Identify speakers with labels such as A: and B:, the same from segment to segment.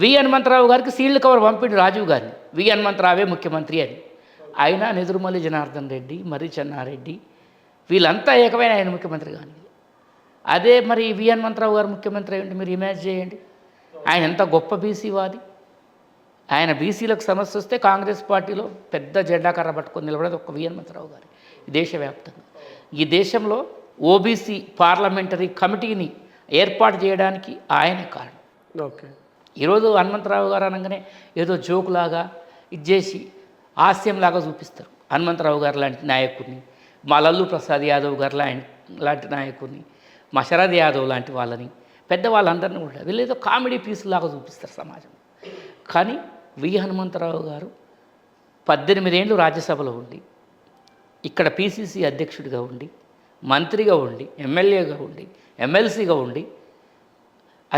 A: వి హనుమంతరావు గారికి sealed cover పంపిడు Rajiv గారిని. వి హనుమంతరావే ముఖ్యమంత్రి అని. ఆయన నెదురుమల్లి జనార్దన్ రెడ్డి మరి చెన్నారెడ్డి వీళ్ళంతా ఏకమైన ఆయన ముఖ్యమంత్రి కానీ. అదే మరి వి హనుమంతరావు గారు ముఖ్యమంత్రి అయ్యండి మీరు ఇమాజిన్ చేయండి. ఆయన ఎంత గొప్ప బీసీవాది ఆయన బీసీలకు సమస్య వస్తే కాంగ్రెస్ పార్టీలో పెద్ద జెండా కర్ర పట్టుకొని నిలబడేది ఒక వి హనుమంతరావు గారు దేశవ్యాప్తంగా. ఈ దేశంలో ఓబీసీ పార్లమెంటరీ కమిటీని ఏర్పాటు చేయడానికి ఆయన కారణం.
B: ఓకే.
A: ఈరోజు హనుమంతరావు గారు అనగానే ఏదో జోకులాగా ఇది చేసి హాస్యంలాగా చూపిస్తారు. హనుమంతరావు గారు లాంటి నాయకుడిని మా లల్లు ప్రసాద్ యాదవ్ గారు లాంటి లాంటి నాయకుడిని మా శరద్ యాదవ్ లాంటి వాళ్ళని పెద్దవాళ్ళందరినీ కూడా వీళ్ళేదో కామెడీ పీస్ లాగా చూపిస్తారు సమాజం కానీ వి. హనుమంతరావు గారు పద్దెనిమిదేళ్ళు రాజ్యసభలో ఉండి ఇక్కడ పీసీసీ అధ్యక్షుడిగా ఉండి మంత్రిగా ఉండి ఎమ్మెల్యేగా ఉండి ఎమ్మెల్సీగా ఉండి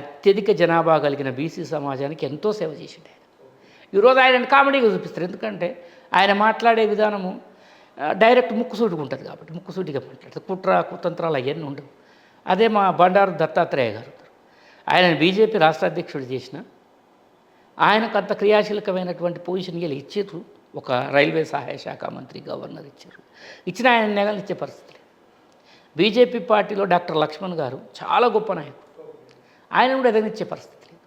A: అత్యధిక జనాభా కలిగిన బీసీ సమాజానికి ఎంతో సేవ చేసిండు. ఆయన ఈరోజు ఆయన కామెడీగా చూపిస్తారు. ఎందుకంటే ఆయన మాట్లాడే విధానము డైరెక్ట్ ముక్కుసూటిగా ఉంటుంది కాబట్టి ముక్కుసూటిగా మాట్లాడతారు. కుట్ర కుతంత్రాలు అవన్నీ ఉండవు. అదే మా బండారు దత్తాత్రేయ గారు ఆయన బీజేపీ రాష్ట్ర అధ్యక్షుడు చేసిన ఆయనకు అంత క్రియాశీలకమైనటువంటి పొజిషన్ వీళ్ళు ఇచ్చారు ఒక రైల్వే సహాయ శాఖ మంత్రి గవర్నర్ ఇచ్చారు. ఇచ్చిన ఆయన నెగలు ఇచ్చే పరిస్థితి బీజేపీ పార్టీలో డాక్టర్ లక్ష్మణ్ గారు చాలా గొప్ప నాయకుడు. ఆయన కూడా ఎదగనిచ్చే పరిస్థితి లేదు.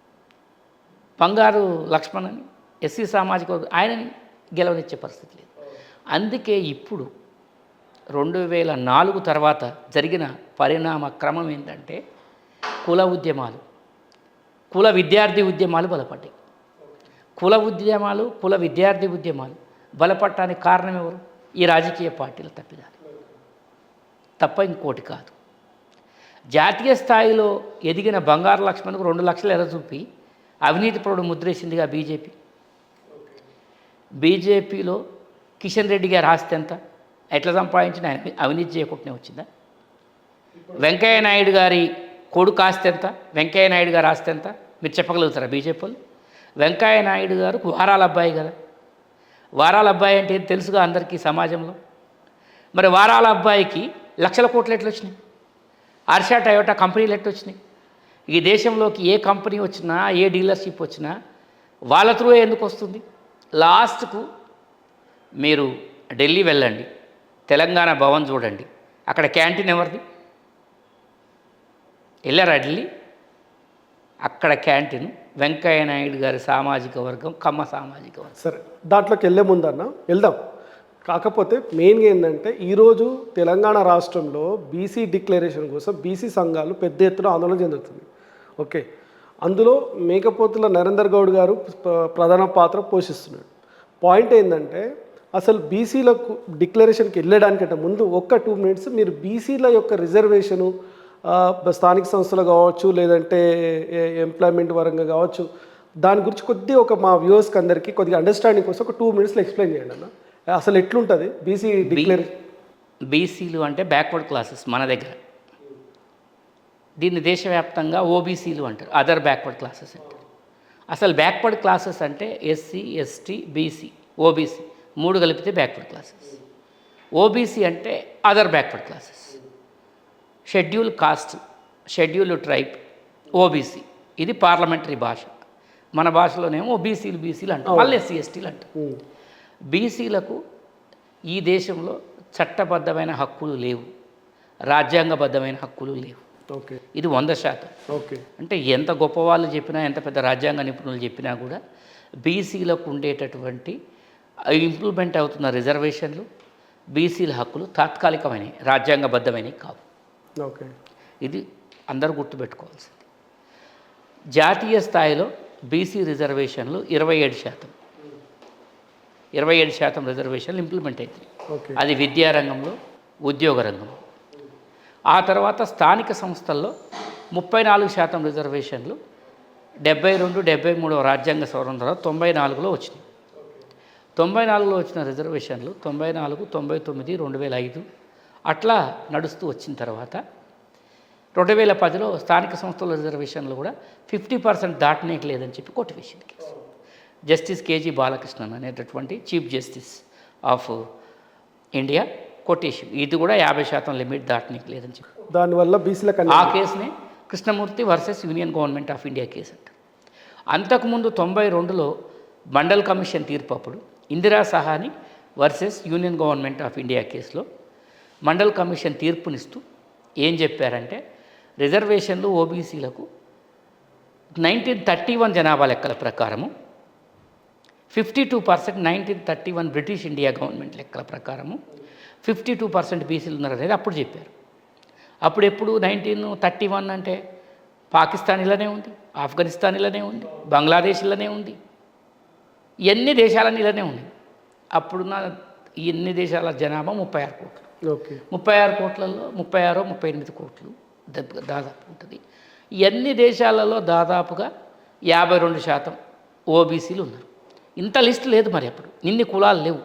A: బంగారు లక్ష్మణ్ అని ఎస్సీ సామాజిక వర్గం ఆయనని గెలవనిచ్చే పరిస్థితి లేదు. అందుకే ఇప్పుడు రెండు వేల నాలుగు తర్వాత జరిగిన పరిణామ క్రమం ఏంటంటే కుల ఉద్యమాలు కుల విద్యార్థి ఉద్యమాలు బలపడ్డాయి. కుల ఉద్యమాలు కుల విద్యార్థి ఉద్యమాలు బలపడటానికి కారణం ఎవరు? ఈ రాజకీయ పార్టీల తప్పిదాలు. తప్ప ఇంకోటి కాదు. జాతీయ స్థాయిలో ఎదిగిన బంగారు లక్ష్మణ్కు రెండు లక్షలు ఎర్ర చూపి అవినీతి పరుడు ముద్రేసిందిగా బీజేపీ. బీజేపీలో కిషన్ రెడ్డి గారి ఆస్తి ఎంత? ఎట్లా సంపాదించిన ఆయన? అవినీతి చేయకుండానే వచ్చిందా? వెంకయ్య నాయుడు గారి కొడుకు ఆస్తి ఎంత? వెంకయ్య నాయుడు గారి ఆస్తి ఎంత? మీరు చెప్పగలుగుతారా బీజేపీ వాళ్ళు? వెంకయ్య నాయుడు గారు వారాల అబ్బాయి కదా. వారాల అబ్బాయి అంటే తెలుసుగా అందరికీ సమాజంలో? మరి వారాల అబ్బాయికి లక్షల కోట్లు ఎట్లా వచ్చినాయి ఆర్షా టయోటా కంపెనీలు ఎట్టు వచ్చినాయి. ఈ దేశంలోకి ఏ కంపెనీ వచ్చినా ఏ డీలర్షిప్ వచ్చినా వాళ్ళ త్రూ ఎందుకు వస్తుంది? లాస్ట్కు మీరు ఢిల్లీ వెళ్ళండి తెలంగాణ భవన్ చూడండి అక్కడ క్యాంటీన్ ఎవరిది? వెళ్ళారా ఢిల్లీ? అక్కడ క్యాంటీన్ వెంకయ్య నాయుడు గారి సామాజిక వర్గం కమ్మ సామాజిక వర్గం.
B: సరే దాంట్లోకి వెళ్ళే ముందన్న వెళ్దాం. కాకపోతే మెయిన్గా ఏంటంటే ఈరోజు తెలంగాణ రాష్ట్రంలో బీసీ డిక్లరేషన్ కోసం బీసీ సంఘాలు పెద్ద ఎత్తున ఆందోళన చెందుతుంది. ఓకే. అందులో మేకపోతుల నరేందర్ గౌడ్ గారు ప్రధాన పాత్ర పోషిస్తున్నాడు. పాయింట్ ఏంటంటే అసలు బీసీలకు డిక్లరేషన్కి వెళ్ళడానికంటే ముందు ఒక్క టూ మినిట్స్ మీరు బీసీల యొక్క రిజర్వేషను స్థానిక సంస్థలు కావచ్చు లేదంటే ఎంప్లాయ్మెంట్ పరంగా కావచ్చు దాని గురించి కొద్దిగా ఒక మా వ్యూవర్స్కి అందరికీ కొద్దిగా అండర్స్టాండింగ్ కోసం ఒక టూ మినిట్స్లో ఎక్స్ప్లెయిన్ చేయండి అన్న. అసలు ఎట్లుంటుంది? బీసీ డిక్లేర్
A: బీసీలు అంటే బ్యాక్వర్డ్ క్లాసెస్ మన దగ్గర. దీన్ని దేశవ్యాప్తంగా ఓబీసీలు అంటారు. అదర్ బ్యాక్వర్డ్ క్లాసెస్ అంటారు అసలు బ్యాక్వర్డ్ క్లాసెస్ అంటే ఎస్సీ ఎస్టీ బీసీ ఓబీసీ మూడు కలిపితే బ్యాక్వర్డ్ క్లాసెస్ ఓబీసీ అంటే other backward classes schedule caste schedule tribe OBC ఇది పార్లమెంటరీ భాష. మన భాషలోనేమో బీసీలు బీసీలు అంటారు. మళ్ళీ ఎస్సీ ఎస్టీలు అంటారు. బీసీలకు ఈ దేశంలో చట్టబద్ధమైన హక్కులు లేవు. రాజ్యాంగబద్ధమైన హక్కులు లేవు.
B: ఓకే.
A: ఇది వంద శాతం.
B: ఓకే.
A: అంటే ఎంత గొప్ప వాళ్ళు చెప్పినా ఎంత పెద్ద రాజ్యాంగ నిపుణులు చెప్పినా కూడా బీసీలకు ఉండేటటువంటి ఇంప్లిమెంట్ అవుతున్న రిజర్వేషన్లు బీసీల హక్కులు తాత్కాలికమైనవి రాజ్యాంగబద్ధమైనవి కావు.
B: ఓకే.
A: ఇది అందరూ గుర్తుపెట్టుకోవాల్సింది. జాతీయ స్థాయిలో బీసీ రిజర్వేషన్లు ఇరవై ఏడు శాతం. ఇరవై ఏడు శాతం రిజర్వేషన్లు ఇంప్లిమెంట్ అవుతాయి అది విద్యారంగంలో ఉద్యోగ రంగంలో ఆ తర్వాత స్థానిక సంస్థల్లో ముప్పై నాలుగు శాతం రిజర్వేషన్లు డెబ్బై రెండు డెబ్బై మూడవ రాజ్యాంగ సవరణ తర్వాత తొంభై నాలుగులో వచ్చినాయి. తొంభై నాలుగులో వచ్చిన రిజర్వేషన్లు తొంభై నాలుగు తొంభై తొమ్మిది రెండు వేల ఐదు అట్లా నడుస్తూ వచ్చిన తర్వాత రెండు వేల పదిలో స్థానిక సంస్థల రిజర్వేషన్లు కూడా ఫిఫ్టీ పర్సెంట్ దాటనేకి లేదని చెప్పి కొట్టివేసింది కేసు. జస్టిస్ కేజీ బాలకృష్ణన్ అనేటటువంటి చీఫ్ జస్టిస్ ఆఫ్ ఇండియా కొట్టేసి ఇది కూడా యాభై శాతం లిమిట్ దాటనీకి లేదని చెప్పి.
B: దానివల్ల బీసీలకు
A: ఆ కేసుని Krishnamurthy versus union government of India case అంటారు అంతకుముందు తొంభై రెండులో మండల్ కమిషన్ తీర్పు అప్పుడు Indira Sawhney versus union government of India కేసులో మండల్ కమిషన్ తీర్పునిస్తూ ఏం చెప్పారంటే రిజర్వేషన్లు ఓబీసీలకు నైన్టీన్ థర్టీ వన్ జనాభా లెక్కల ప్రకారము fifty two percent nineteen thirty one British India government లెక్కల ప్రకారము ఫిఫ్టీ టూ పర్సెంట్ బీసీలు ఉన్నారు అనేది అప్పుడు చెప్పారు. అప్పుడు ఎప్పుడు నైన్టీన్ థర్టీ వన్ అంటే పాకిస్తాన్ ఇలానే ఉంది ఆఫ్ఘనిస్తాన్ ఇలానే ఉంది బంగ్లాదేశ్ ఇలానే ఉంది ఎన్ని దేశాలన్నీ ఇలానే ఉన్నాయి. అప్పుడున్న ఎన్ని దేశాల జనాభా ముప్పై ఆరు కోట్లు.
B: ఓకే.
A: ముప్పై ఆరు కోట్లలో ముప్పై ఆరో ముప్పై ఎనిమిది కోట్లు దాదాపు ఉంటుంది. ఎన్ని దేశాలలో దాదాపుగా యాభై రెండు శాతం ఓబీసీలు ఉన్నారు. ఇంత లిస్ట్ లేదు మరి అప్పుడు. ఇన్ని కులాలు లేవు.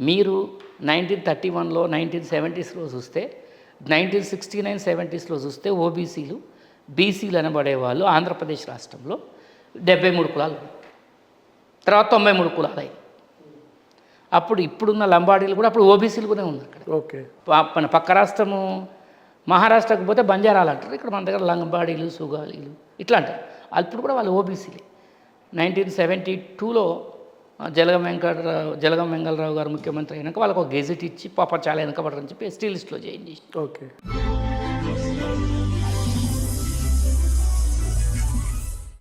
A: మీరు నైన్టీన్ థర్టీ వన్లో నైన్టీన్ సెవెంటీస్లో చూస్తే నైన్టీన్ సిక్స్టీ నైన్ సెవెంటీస్లో చూస్తే ఓబీసీలు బీసీలు అనబడే వాళ్ళు ఆంధ్రప్రదేశ్ రాష్ట్రంలో డెబ్బై మూడు కులాలు. తర్వాత తొంభై మూడు కులాలు అప్పుడు ఇప్పుడున్న లంబాడీలు కూడా అప్పుడు ఓబీసీలు కూడా ఉన్నారు అక్కడ.
B: ఓకే.
A: మన పక్క రాష్ట్రము మహారాష్ట్రకు పోతే బంజారాలు అంటారు. ఇక్కడ మన దగ్గర లంబాడీలు సుగాలీలు ఇట్లా అంటారు అప్పుడు కూడా వాళ్ళు ఓబీసీలే. నైన్టీన్ సెవెంటీ టూలో జలగం వెంకటరావు జలగం వెంగళరావు గారు ముఖ్యమంత్రి అయినాక వాళ్ళకు ఒక గెజిట్ ఇచ్చి పాప చాలా వెనకబడరని చెప్పి స్టీలిస్ట్లో జాయిన్ చేసి
B: ఓకే.